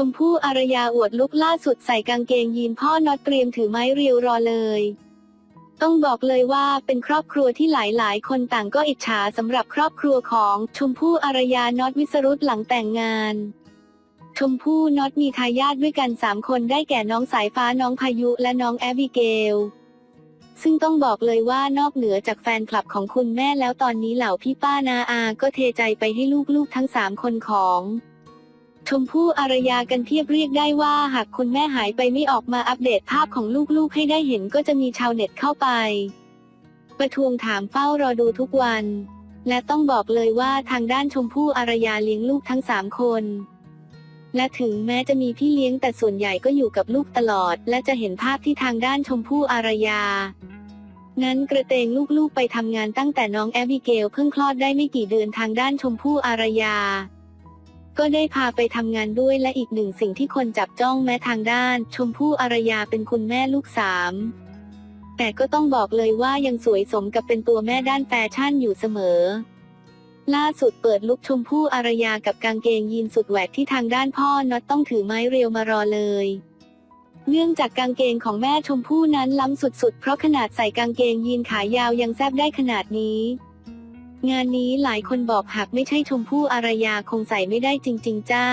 ชมพู่อารยาอวดลุกล่าสุดใส่กางเกงยีนพ่อน็อตเตรียมถือไม้เรียวรอเลย ต้องบอกเลยว่าเป็นครอบครัวที่หลายๆ คนต่างก็อิจฉาสำหรับครอบครัวของชมพู่อารยาน็อตวิสรุตหลังแต่งงาน ชมพู่น็อตมีทายาทด้วยกันสามคนได้แก่น้องสายฟ้าน้องพายุและน้องแอบิเกลซึ่งต้องบอกเลยว่านอกเหนือจากแฟนคลับของคุณแม่แล้วตอนนี้เหล่าพี่ป้านาอา ก็เทใจไปให้ลูกๆทั้งสามคนของ ชมพู่อารยากันเพียบเรียกได้ว่าหากคุณแม่หายไปไม่ออกมาอัปเดตภาพของลูกๆให้ได้เห็นก็จะมีชาวเน็ตเข้าไป ประทวงถามเฝ้ารอดูทุกวัน และต้องบอกเลยว่าทางด้านชมพู่อารยาเลี้ยงลูกทั้งสามคน และถึงแม้จะมีพี่เลี้ยงแต่ส่วนใหญ่ก็อยู่กับลูกตลอด และจะเห็นภาพที่ทางด้านชมพู่อารยา นั้นกระเตงลูกๆไปทำงานตั้งแต่น้องแอบิเกลเพิ่งคลอดได้ไม่กี่เดือนทางด้านชมพู่อารยา ก็ได้พาไปทำงานด้วยและอีกหนึ่งสิ่งที่คนจับจ้องแม้ทางด้าน ชมพู่อารยาเป็นคุณแม่ลูกสามแต่ก็ต้องบอกเลยว่ายังสวยสมกับเป็นตัวแม่ด้านแฟชั่นอยู่เสมอ ล่าสุดเปิดลุกชมพู่อารยากับกางเกงยีนสุดแหวกที่ทางด้านพ่อน็อตต้องถือไม้เรียวมารอเลย เนื่องจากกางเกงของแม่ชมพู่นั้นล้ำสุดๆ เพราะขนาดใส่กางเกงยีนขายาวยังแซบได้ขนาดนี้ งานนี้หลายคนบอกหากไม่ใช่ชมพู่อารยาคงใส่ไม่ได้จริง ๆ จ้า